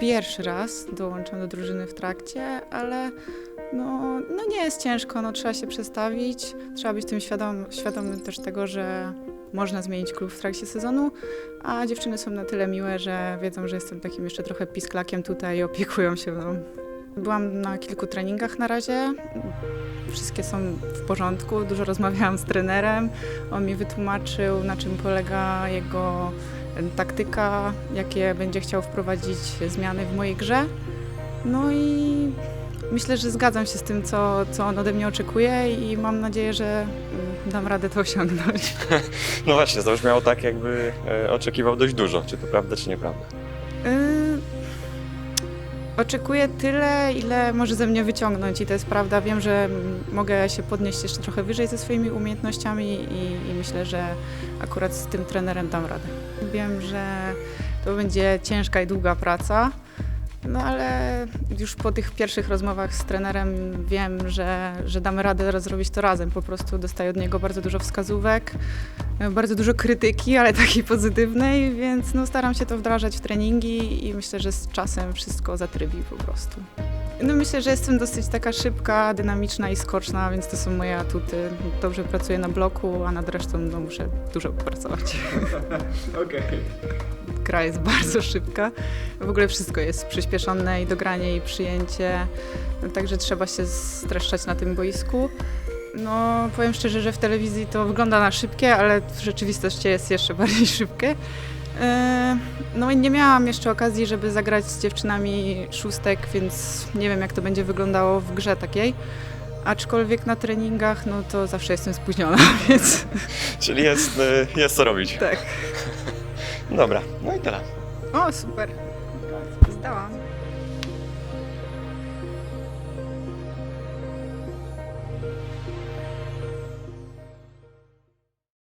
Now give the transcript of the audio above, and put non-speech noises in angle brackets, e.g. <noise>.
Pierwszy raz dołączam do drużyny w trakcie, ale no, no nie jest ciężko, no trzeba się przestawić, trzeba być tym świadom, świadomym też tego, że można zmienić klub w trakcie sezonu, a dziewczyny są na tyle miłe, że wiedzą, że jestem takim jeszcze trochę pisklakiem tutaj i opiekują się mną. Byłam na kilku treningach na razie. Wszystkie są w porządku. Dużo rozmawiałam z trenerem. On mi wytłumaczył, na czym polega jego taktyka, jakie będzie chciał wprowadzić zmiany w mojej grze. No i myślę, że zgadzam się z tym, co, co on ode mnie oczekuje i mam nadzieję, że mm, dam radę to osiągnąć. <laughs> No właśnie, zabrzmiało tak, jakby e, oczekiwał dość dużo. Czy to prawda, czy nieprawda? Yy, Oczekuję tyle, ile może ze mnie wyciągnąć i to jest prawda. Wiem, że mogę się podnieść jeszcze trochę wyżej ze swoimi umiejętnościami i, i myślę, że akurat z tym trenerem dam radę. Wiem, że to będzie ciężka i długa praca, no ale już po tych pierwszych rozmowach z trenerem wiem, że, że damy radę zrobić to razem. Po prostu dostaję od niego bardzo dużo wskazówek, bardzo dużo krytyki, ale takiej pozytywnej, więc no, staram się to wdrażać w treningi i myślę, że z czasem wszystko zatrybi po prostu. No myślę, że jestem dosyć taka szybka, dynamiczna i skoczna, więc to są moje atuty. Dobrze pracuję na bloku, a nad resztą no, muszę dużo pracować. <laughs> Okej. Gra jest bardzo szybka. W ogóle wszystko jest przyspieszone i dogranie i przyjęcie, także trzeba się streszczać na tym boisku. No, powiem szczerze, że w telewizji to wygląda na szybkie, ale w rzeczywistości jest jeszcze <laughs> bardziej szybkie. E, No i nie miałam jeszcze okazji, żeby zagrać z dziewczynami szóstek, więc nie wiem jak to będzie wyglądało w grze takiej. Aczkolwiek na treningach, no to zawsze jestem spóźniona, <laughs> więc Czyli jest, e, jest co robić. tak. <laughs> Dobra, no i tyle. O, super. Zdałam.